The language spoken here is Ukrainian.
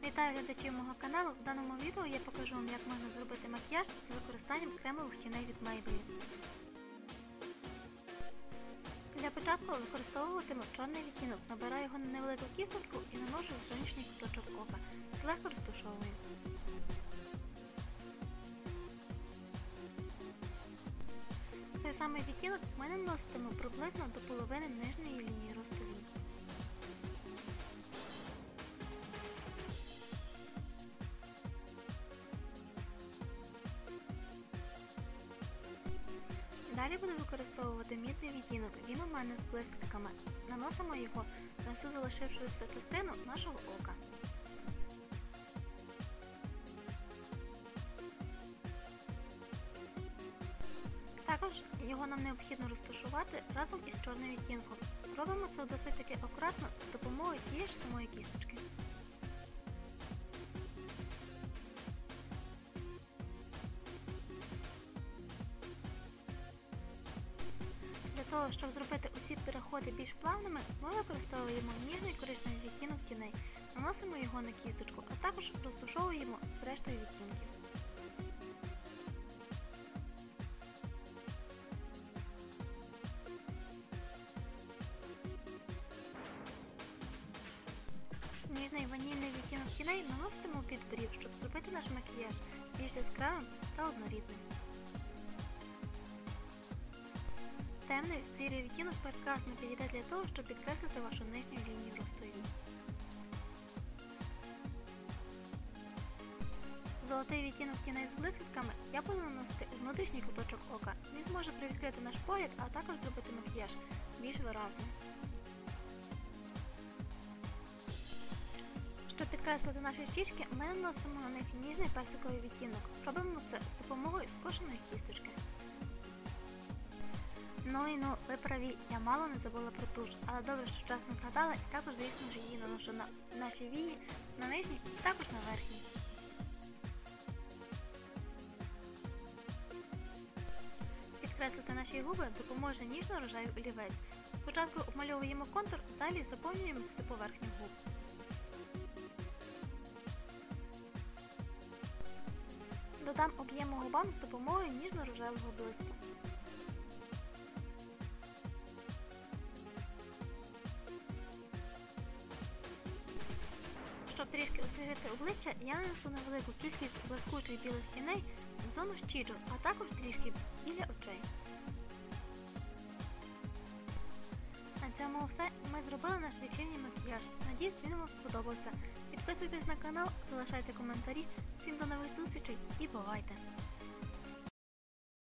Вітаю глядачів мого каналу. В даному відео я покажу вам, як можна зробити макіяж з використанням кремових тіней від Maybelline. Для початку використовуватиму чорний відтінок, набираю його на невелику кісточку і наношу в сонячний куточок ока. Злегка розтушовую. Цей самий відтінок ми наноситиму приблизно до половини нижньої лінії росту Далі буду використовувати мідний відтінок. Він у мене з блискітками. Наносимо його на всю залишившуюся частину нашого ока. Також його нам необхідно розташувати разом із чорним відтінком. Робимо це досить таки акуратно з допомогою тієї ж самої кісточки. Того, щоб зробити усі переходи більш плавними, ми використовуємо ніжний коричневий відтінок тіней, наносимо його на кісточку, а також розташовуємо з рештою відтінків. Ніжний ванільний відтінок тіней наносимо під брів, щоб зробити наш макіяж більш яскравим та однорідним. Темний сірий відтінок прекрасно підійде для того, щоб підкреслити вашу нижню лінію росту вій. Золотий відтінок тіней з блискітками я буду наносити у внутрішній куточок ока. Він зможе привідкрити наш погляд, а також зробити макіяж більш виразним. Щоб підкреслити наші щічки, ми наносимо на них ніжний персиковий відтінок. Робимо це з допомогою скошеної кісточки. Ну і ну, ви праві, я мало не забула про туш, але добре, що вчасно згадала і також, звісно ж, її наношу на наші вії, на нижній і також на верхній. Підкреслити наші губи допоможе ніжно-рожевий олівець. Спочатку обмальовуємо контур, далі заповнюємо всю поверхню губ. Додам об'єму губам з допомогою ніжно-рожевого блиску. Трішки освіжити обличчя, я нанесу невелику кількість блискучих білих тіней в зону щічок, а також трішки біля очей. На цьому все. Ми зробили наш вечірній макіяж. Надіюсь, він вам сподобався. Підписуйтесь на канал, залишайте коментарі. Всім до нових зустрічей і бувайте!